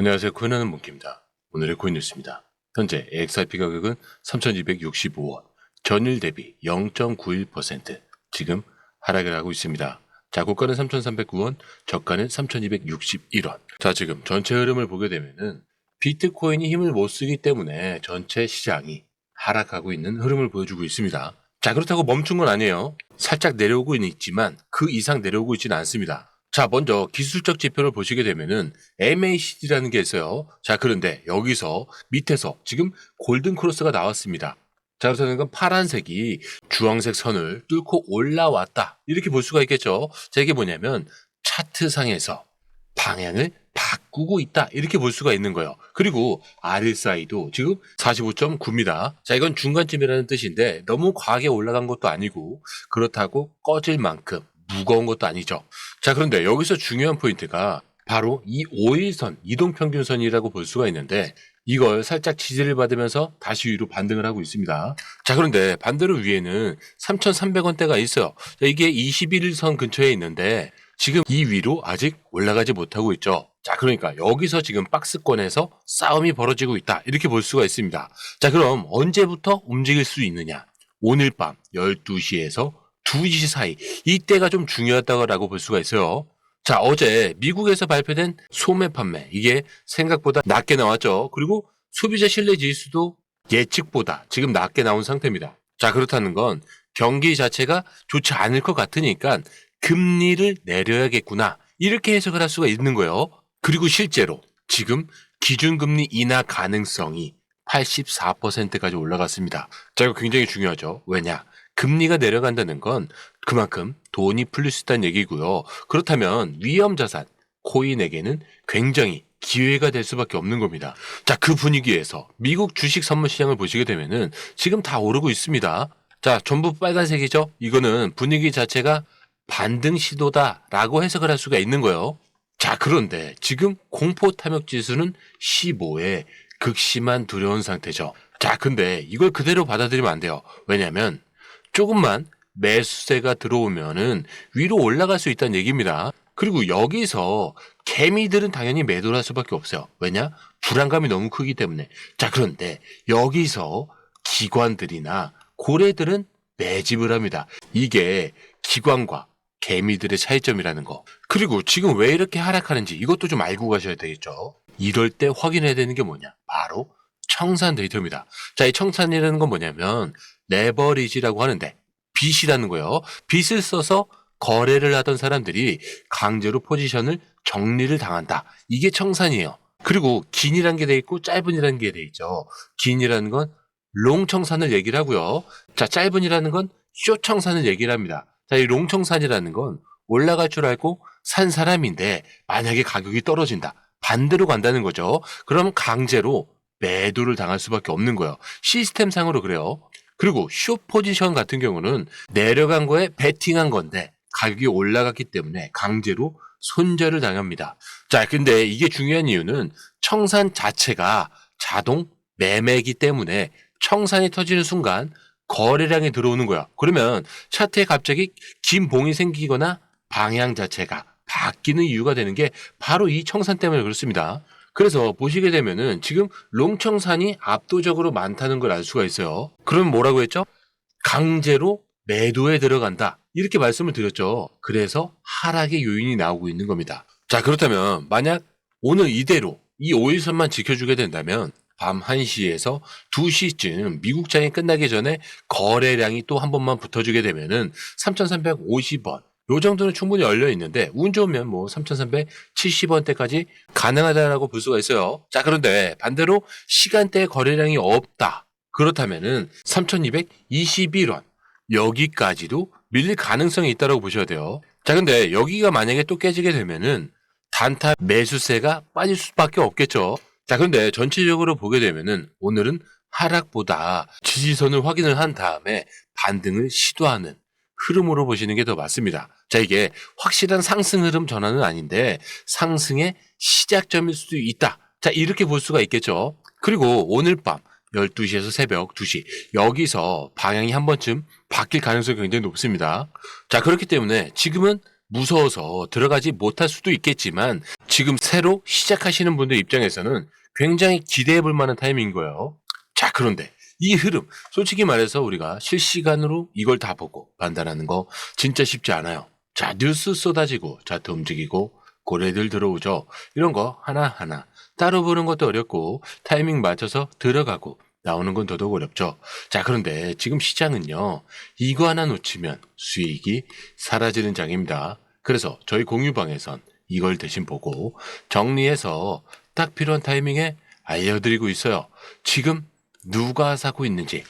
안녕하세요. 코인하는 문기입니다. 오늘의 코인 뉴스입니다. 현재 XRP 가격은 3,265원, 전일 대비 0.91% 지금 하락을 하고 있습니다. 자, 고가는 3,309원, 저가는 3,261원. 자, 지금 전체 흐름을 보게 되면은 비트코인이 힘을 못 쓰기 때문에 전체 시장이 하락하고 있는 흐름을 보여주고 있습니다. 자, 그렇다고 멈춘 건 아니에요. 살짝 내려오고는 있지만 그 이상 내려오고 있지는 않습니다. 자, 먼저 기술적 지표를 보시게 되면은 MACD라는 게 있어요. 자, 그런데 여기서 밑에서 지금 골든 크로스가 나왔습니다. 자, 그렇다는 건 파란색이 주황색 선을 뚫고 올라왔다. 이렇게 볼 수가 있겠죠. 자, 이게 뭐냐면 차트상에서 방향을 바꾸고 있다. 이렇게 볼 수가 있는 거예요. 그리고 RSI도 지금 45.9입니다. 자, 이건 중간쯤이라는 뜻인데 너무 과하게 올라간 것도 아니고 그렇다고 꺼질 만큼 무거운 것도 아니죠. 자, 그런데 여기서 중요한 포인트가 바로 이 5일선, 이동평균선이라고 볼 수가 있는데 이걸 살짝 지지를 받으면서 다시 위로 반등을 하고 있습니다. 자, 그런데 반대로 위에는 3,300원대가 있어요. 자, 이게 21일선 근처에 있는데 지금 이 위로 아직 올라가지 못하고 있죠. 자, 그러니까 여기서 지금 박스권에서 싸움이 벌어지고 있다. 이렇게 볼 수가 있습니다. 자, 그럼 언제부터 움직일 수 있느냐? 오늘 밤 12시에서 2시 사이. 이때가 좀 중요하다고 볼 수가 있어요. 자, 어제 미국에서 발표된 소매 판매. 이게 생각보다 낮게 나왔죠. 그리고 소비자 신뢰 지수도 예측보다 지금 낮게 나온 상태입니다. 자, 그렇다는 건 경기 자체가 좋지 않을 것 같으니까 금리를 내려야겠구나. 이렇게 해석을 할 수가 있는 거예요. 그리고 실제로 지금 기준금리 인하 가능성이 84%까지 올라갔습니다. 자, 이거 굉장히 중요하죠. 왜냐? 금리가 내려간다는 건 그만큼 돈이 풀릴 수 있다는 얘기고요. 그렇다면 위험 자산, 코인에게는 굉장히 기회가 될 수밖에 없는 겁니다. 자, 그 분위기에서 미국 주식 선물 시장을 보시게 되면은 지금 다 오르고 있습니다. 자, 전부 빨간색이죠? 이거는 분위기 자체가 반등 시도다라고 해석을 할 수가 있는 거예요. 자, 그런데 지금 공포 탐욕 지수는 15에 극심한 두려운 상태죠. 자, 근데 이걸 그대로 받아들이면 안 돼요. 왜냐면 조금만 매수세가 들어오면은 위로 올라갈 수 있다는 얘기입니다. 그리고 여기서 개미들은 당연히 매도를 할 수밖에 없어요. 왜냐? 불안감이 너무 크기 때문에. 자, 그런데 여기서 기관들이나 고래들은 매집을 합니다. 이게 기관과 개미들의 차이점이라는 거. 그리고 지금 왜 이렇게 하락하는지 이것도 좀 알고 가셔야 되겠죠. 이럴 때 확인해야 되는 게 뭐냐? 바로 청산 데이터입니다. 자, 이 청산이라는 건 뭐냐면 레버리지라고 하는데 빚이라는 거예요. 빚을 써서 거래를 하던 사람들이 강제로 포지션을 정리를 당한다. 이게 청산이에요. 그리고 긴이라는 게돼 있고 짧은이라는 게 돼 있죠. 긴이라는 건 롱청산을 얘기를 하고요. 자, 짧은이라는 건 쇼청산을 얘기를 합니다. 자, 이 롱청산이라는 건 올라갈 줄 알고 산 사람인데 만약에 가격이 떨어진다. 반대로 간다는 거죠. 그럼 강제로 매도를 당할 수밖에 없는 거예요. 시스템상으로 그래요. 그리고 쇼 포지션 같은 경우는 내려간 거에 베팅한 건데 가격이 올라갔기 때문에 강제로 손절을 당합니다. 자, 근데 이게 중요한 이유는 청산 자체가 자동 매매이기 때문에 청산이 터지는 순간 거래량이 들어오는 거야. 그러면 차트에 갑자기 긴 봉이 생기거나 방향 자체가 바뀌는 이유가 되는 게 바로 이 청산 때문에 그렇습니다. 그래서 보시게 되면은 지금 롱청산이 압도적으로 많다는 걸 알 수가 있어요. 그러면 뭐라고 했죠? 강제로 매도에 들어간다. 이렇게 말씀을 드렸죠. 그래서 하락의 요인이 나오고 있는 겁니다. 자, 그렇다면 만약 오늘 이대로 이 5일선만 지켜주게 된다면 밤 1시에서 2시쯤 미국 장이 끝나기 전에 거래량이 또 한 번만 붙어주게 되면은 3,350원. 요 정도는 충분히 열려 있는데 운 좋으면 뭐 3,370원대까지 가능하다라고 볼 수가 있어요. 자, 그런데 반대로 시간대 거래량이 없다. 그렇다면은 3,221원. 여기까지도 밀릴 가능성이 있다고 보셔야 돼요. 자, 근데 여기가 만약에 또 깨지게 되면은 단타 매수세가 빠질 수밖에 없겠죠. 자, 그런데 전체적으로 보게 되면은 오늘은 하락보다 지지선을 확인을 한 다음에 반등을 시도하는 흐름으로 보시는 게 더 맞습니다. 자, 이게 확실한 상승 흐름 전환은 아닌데 상승의 시작점일 수도 있다. 자, 이렇게 볼 수가 있겠죠. 그리고 오늘 밤 12시에서 새벽 2시 여기서 방향이 한 번쯤 바뀔 가능성이 굉장히 높습니다. 자, 그렇기 때문에 지금은 무서워서 들어가지 못할 수도 있겠지만 지금 새로 시작하시는 분들 입장에서는 굉장히 기대해 볼 만한 타이밍인 거예요. 자, 그런데 이 흐름, 솔직히 말해서 우리가 실시간으로 이걸 다 보고 판단하는 거 진짜 쉽지 않아요. 자, 뉴스 쏟아지고 차트 움직이고 고래들 들어오죠. 이런 거 하나하나 따로 보는 것도 어렵고 타이밍 맞춰서 들어가고 나오는 건 더더욱 어렵죠. 자, 그런데 지금 시장은요, 이거 하나 놓치면 수익이 사라지는 장입니다. 그래서 저희 공유방에선 이걸 대신 보고 정리해서 딱 필요한 타이밍에 알려드리고 있어요. 지금 누가 사고 있는지,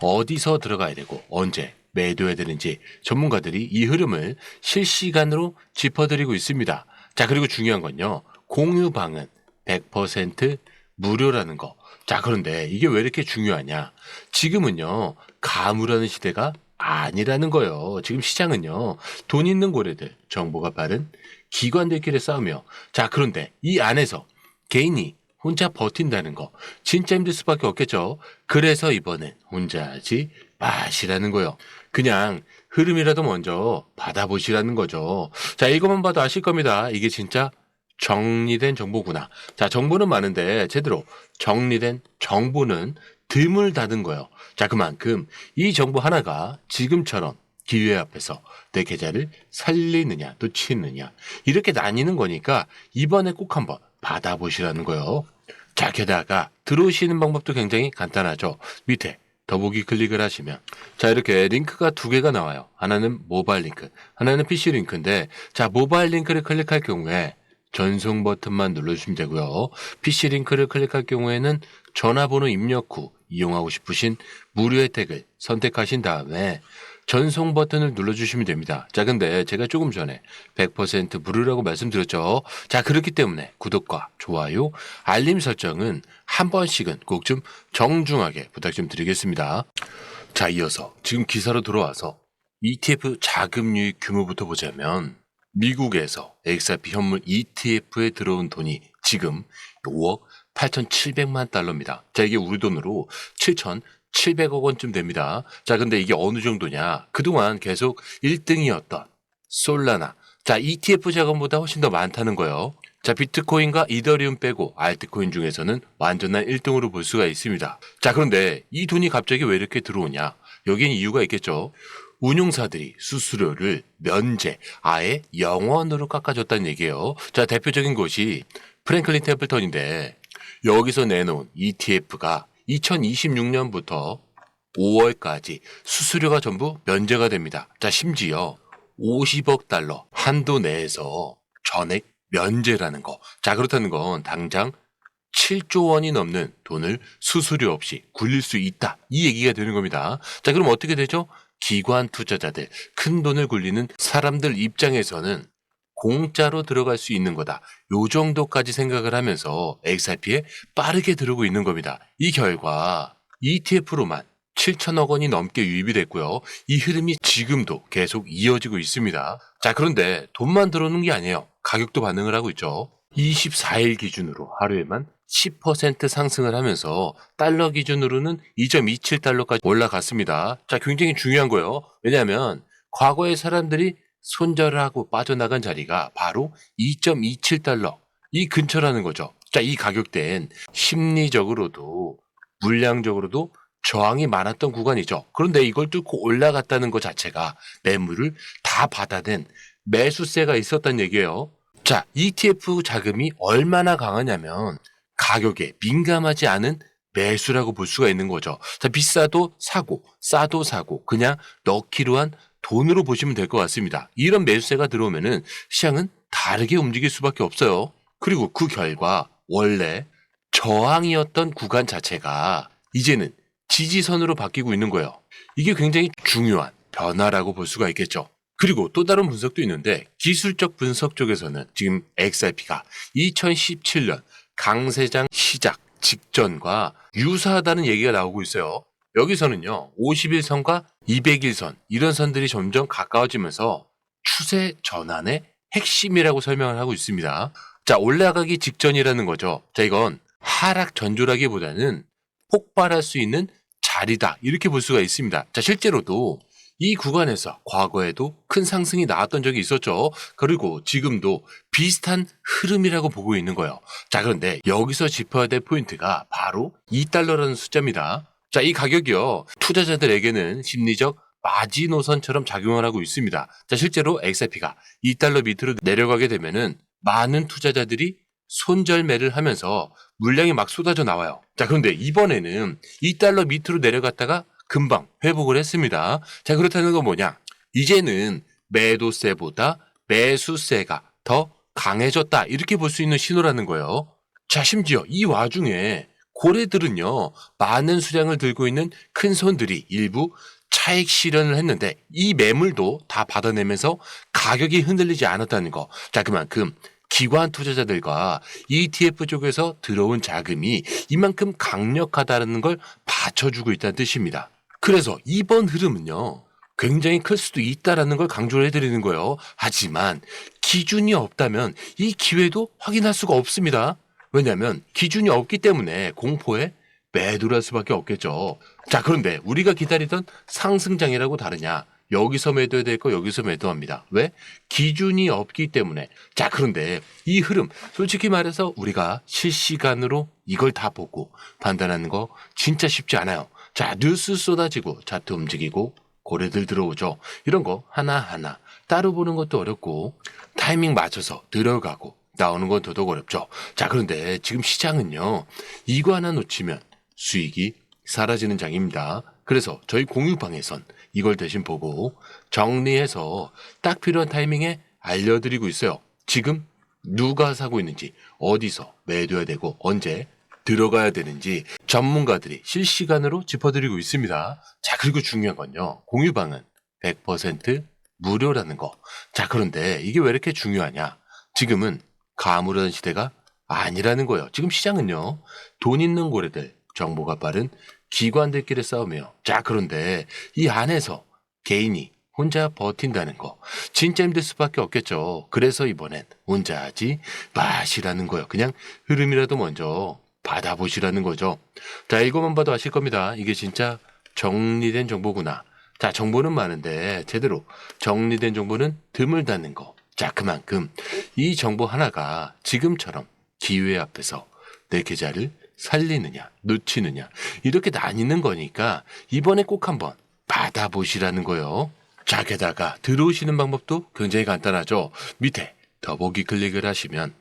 어디서 들어가야 되고, 언제 매도해야 되는지 전문가들이 이 흐름을 실시간으로 짚어드리고 있습니다. 자, 그리고 중요한 건요, 공유방은 100% 무료라는 거. 자, 그런데 이게 왜 이렇게 중요하냐? 지금은요, 가물하는 시대가 아니라는 거예요. 지금 시장은요, 돈 있는 고래들, 정보가 빠른 기관들끼리 싸우며, 자, 그런데 이 안에서 개인이 혼자 버틴다는 거, 진짜 힘들 수밖에 없겠죠. 그래서 이번엔 혼자 하지 마시라는 거요. 그냥 흐름이라도 먼저 받아보시라는 거죠. 자, 이것만 봐도 아실 겁니다. 이게 진짜 정리된 정보구나. 자, 정보는 많은데 제대로 정리된 정보는 드물다는 거예요. 자, 그만큼 이 정보 하나가 지금처럼 기회 앞에서 내 계좌를 살리느냐 또 치느냐 이렇게 나뉘는 거니까 이번에 꼭 한번 받아보시라는 거예요. 자, 게다가 들어오시는 방법도 굉장히 간단하죠. 밑에 더보기 클릭을 하시면 자 이렇게 링크가 두 개가 나와요. 하나는 모바일 링크, 하나는 PC 링크인데 자 모바일 링크를 클릭할 경우에 전송 버튼만 눌러주시면 되고요. PC 링크를 클릭할 경우에는 전화번호 입력 후 이용하고 싶으신 무료 혜택을 선택하신 다음에 전송 버튼을 눌러주시면 됩니다. 자, 근데 제가 조금 전에 100% 무료라고 말씀드렸죠. 자, 그렇기 때문에 구독과 좋아요, 알림 설정은 한 번씩은 꼭 좀 정중하게 부탁 좀 드리겠습니다. 자, 이어서 지금 기사로 들어와서 ETF 자금 유입 규모부터 보자면 미국에서 XRP 현물 ETF에 들어온 돈이 지금 5억 8,700만 달러입니다. 자, 이게 우리 돈으로 7,700억 원쯤 됩니다. 자, 근데 이게 어느 정도냐? 그동안 계속 1등이었던 솔라나. 자, ETF 자금보다 훨씬 더 많다는 거예요. 자, 비트코인과 이더리움 빼고 알트코인 중에서는 완전한 1등으로 볼 수가 있습니다. 자, 그런데 이 돈이 갑자기 왜 이렇게 들어오냐? 여기엔 이유가 있겠죠. 운용사들이 수수료를 면제, 아예 영원으로 깎아줬다는 얘기예요. 자, 대표적인 곳이 프랭클린 템플턴인데 여기서 내놓은 ETF가 2026년부터 5월까지 수수료가 전부 면제가 됩니다. 자, 심지어 50억 달러 한도 내에서 전액 면제라는 거. 자, 그렇다는 건 당장 7조 원이 넘는 돈을 수수료 없이 굴릴 수 있다. 이 얘기가 되는 겁니다. 자, 그럼 어떻게 되죠? 기관 투자자들, 큰 돈을 굴리는 사람들 입장에서는 공짜로 들어갈 수 있는 거다. 요 정도까지 생각을 하면서 XRP에 빠르게 들어오고 있는 겁니다. 이 결과 ETF로만 7천억 원이 넘게 유입이 됐고요. 이 흐름이 지금도 계속 이어지고 있습니다. 자, 그런데 돈만 들어오는 게 아니에요. 가격도 반응을 하고 있죠. 24일 기준으로 하루에만 10% 상승을 하면서 달러 기준으로는 2.27달러까지 올라갔습니다. 자, 굉장히 중요한 거예요. 왜냐하면 과거에 사람들이 손절을 하고 빠져나간 자리가 바로 2.27달러 이 근처라는 거죠. 자, 이 가격대엔 심리적으로도 물량적으로도 저항이 많았던 구간이죠. 그런데 이걸 뚫고 올라갔다는 것 자체가 매물을 다 받아낸 매수세가 있었단 얘기예요. 자, ETF 자금이 얼마나 강하냐면 가격에 민감하지 않은 매수라고 볼 수가 있는 거죠. 자, 비싸도 사고, 싸도 사고, 그냥 넣기로 한 돈으로 보시면 될 것 같습니다. 이런 매수세가 들어오면은 시장은 다르게 움직일 수밖에 없어요. 그리고 그 결과 원래 저항이었던 구간 자체가 이제는 지지선으로 바뀌고 있는 거예요. 이게 굉장히 중요한 변화라고 볼 수가 있겠죠. 그리고 또 다른 분석도 있는데 기술적 분석 쪽에서는 지금 XRP가 2017년 강세장 시작 직전과 유사하다는 얘기가 나오고 있어요. 여기서는요, 51선과 200일선, 이런 선들이 점점 가까워지면서 추세 전환의 핵심이라고 설명을 하고 있습니다. 자, 올라가기 직전이라는 거죠. 자, 이건 하락 전조라기보다는 폭발할 수 있는 자리다. 이렇게 볼 수가 있습니다. 자, 실제로도 이 구간에서 과거에도 큰 상승이 나왔던 적이 있었죠. 그리고 지금도 비슷한 흐름이라고 보고 있는 거예요. 자, 그런데 여기서 짚어야 될 포인트가 바로 2달러라는 숫자입니다. 자, 이 가격이요. 투자자들에게는 심리적 마지노선처럼 작용을 하고 있습니다. 자, 실제로 XRP가 2달러 밑으로 내려가게 되면은 많은 투자자들이 손절매를 하면서 물량이 막 쏟아져 나와요. 자, 그런데 이번에는 2달러 밑으로 내려갔다가 금방 회복을 했습니다. 자, 그렇다는 건 뭐냐? 이제는 매도세보다 매수세가 더 강해졌다. 이렇게 볼 수 있는 신호라는 거예요. 자, 심지어 이 와중에 고래들은요, 많은 수량을 들고 있는 큰 손들이 일부 차익 실현을 했는데 이 매물도 다 받아내면서 가격이 흔들리지 않았다는 거. 자, 그만큼 기관 투자자들과 ETF 쪽에서 들어온 자금이 이만큼 강력하다는 걸 받쳐주고 있다는 뜻입니다. 그래서 이번 흐름은요, 굉장히 클 수도 있다라는 걸 강조를 해드리는 거예요. 하지만 기준이 없다면 이 기회도 확인할 수가 없습니다. 왜냐하면 기준이 없기 때문에 공포에 매도를 할 수밖에 없겠죠. 자, 그런데 우리가 기다리던 상승장이라고 다르냐? 여기서 매도해야 될 거 여기서 매도합니다. 왜? 기준이 없기 때문에. 자, 그런데 이 흐름, 솔직히 말해서 우리가 실시간으로 이걸 다 보고 판단하는 거 진짜 쉽지 않아요. 자, 뉴스 쏟아지고 차트 움직이고 고래들 들어오죠. 이런 거 하나하나 따로 보는 것도 어렵고 타이밍 맞춰서 들어가고 나오는 건 더더욱 어렵죠. 자, 그런데 지금 시장은요. 이거 하나 놓치면 수익이 사라지는 장입니다. 그래서 저희 공유방에선 이걸 대신 보고 정리해서 딱 필요한 타이밍에 알려드리고 있어요. 지금 누가 사고 있는지, 어디서 매도해야 되고, 언제 들어가야 되는지 전문가들이 실시간으로 짚어드리고 있습니다. 자, 그리고 중요한 건요. 공유방은 100% 무료라는 거. 자, 그런데 이게 왜 이렇게 중요하냐? 지금은 가물한 시대가 아니라는 거예요. 지금 시장은요. 돈 있는 고래들, 정보가 빠른 기관들끼리 싸우며. 자, 그런데 이 안에서 개인이 혼자 버틴다는 거 진짜 힘들 수밖에 없겠죠. 그래서 이번엔 혼자 하지 마시라는 거예요. 그냥 흐름이라도 먼저 받아보시라는 거죠. 자, 이거만 봐도 아실 겁니다. 이게 진짜 정리된 정보구나. 자, 정보는 많은데 제대로 정리된 정보는 드물다는 거. 자, 그만큼 이 정보 하나가 지금처럼 기회 앞에서 내 계좌를 살리느냐, 놓치느냐, 이렇게 나뉘는 거니까 이번에 꼭 한번 받아보시라는 거요. 자, 게다가 들어오시는 방법도 굉장히 간단하죠. 밑에 더보기 클릭을 하시면